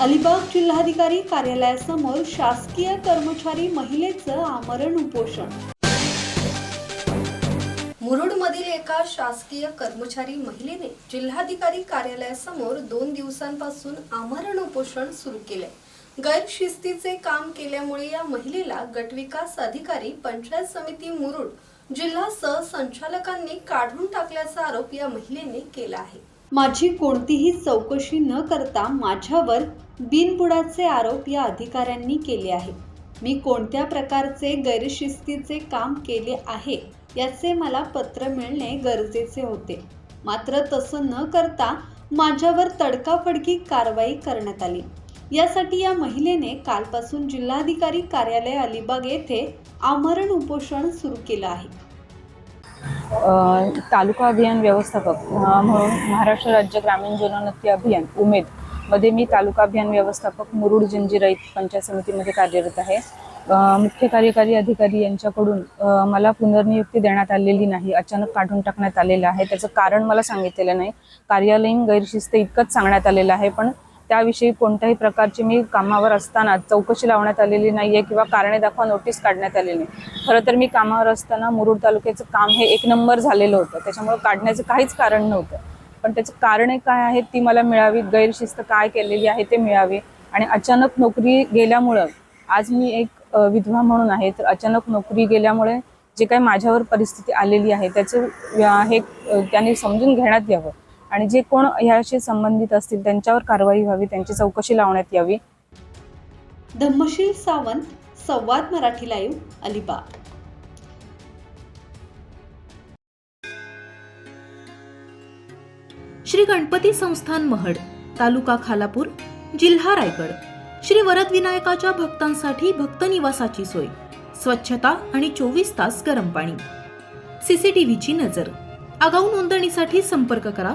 अलिबाग जिल्हाधिकारी कार्यालयासमोर शासकीय कर्मचारी महिलेचं आमरण उपोषण. मुरुडमधील एका शासकीय कर्मचारी महिलेने जिल्हाधिकारी कार्यालयासमोर दोन दिवसांपासून आमरण उपोषण सुरू केले गैरशिस्तीचे काम केल्यामुळे या महिलेला गटविकास अधिकारी पंचायत समिती मुरुड जिल्हा सहसंचालकांनी काढून टाकल्याचा आरोप या महिलेने केला आहे. माझी कोणतीही चौकशी न करता माझ्यावर बिनबुडाचे आरोप या अधिकाऱ्यांनी केले आहे मी कोणत्या प्रकारचे गैरशिस्तीचे काम केले आहे याचे मला पत्र मिळणे गरजेचे होते. मात्र तसं न करता माझ्यावर तडकाफडकी कारवाई करण्यात आली. यासाठी या महिलेने कालपासून जिल्हाधिकारी कार्यालय अलिबाग येथे आमरण उपोषण सुरू केलं आहे. तालुका अभियान व्यवस्थापक म्हणून महाराष्ट्र राज्य ग्रामीण जीवनोन्नती अभियान उमेदमध्ये मी तालुका अभियान व्यवस्थापक मुरुड जंजिराईत पंचायत समितीमध्ये कार्यरत आहे. मुख्य कार्यकारी अधिकारी यांच्याकडून मला पुनर्नियुक्ती देण्यात आलेली नाही अचानक काढून टाकण्यात आलेलं आहे. त्याचं कारण मला सांगितलेलं नाही. कार्यालयीन गैरशिस्त इतकंच सांगण्यात आलेलं आहे पण त्याविषयी कोणत्याही प्रकारची मी कामावर असताना चौकशी लावण्यात आलेली नाही आहे किंवा कारणे दाखवा नोटीस काढण्यात आलेली खरं तर मी कामावर असताना मुरुड तालुक्याचं काम हे एक नंबर झालेलं होतं. त्याच्यामुळे काढण्याचं काहीच कारण नव्हतं. पण त्याचं कारणे काय आहेत ती मला मिळावी गैरशिस्त काय केलेली आहे ते मिळावी. आणि अचानक नोकरी गेल्यामुळं आज मी एक विधवा म्हणून आहे तर अचानक नोकरी गेल्यामुळे जे काही माझ्यावर परिस्थिती आलेली आहे त्याचं हे त्याने समजून घेण्यात यावं. आणि जे कोण ह्याशी संबंधित असतील त्यांच्यावर कारवाई व्हावी त्यांची चौकशी लावण्यात यावी. धम्मशील सावंत संवाद मराठी लाईव्ह अलिबाग. श्री गणपती संस्थान महड तालुका खालापूर जिल्हा रायगड. श्री वरद विनायकाच्या भक्तांसाठी भक्त निवासाची सोय स्वच्छता आणि चोवीस तास गरम पाणी. सीसीटीव्हीची नजर. आगाऊ नोंदणीसाठी संपर्क करा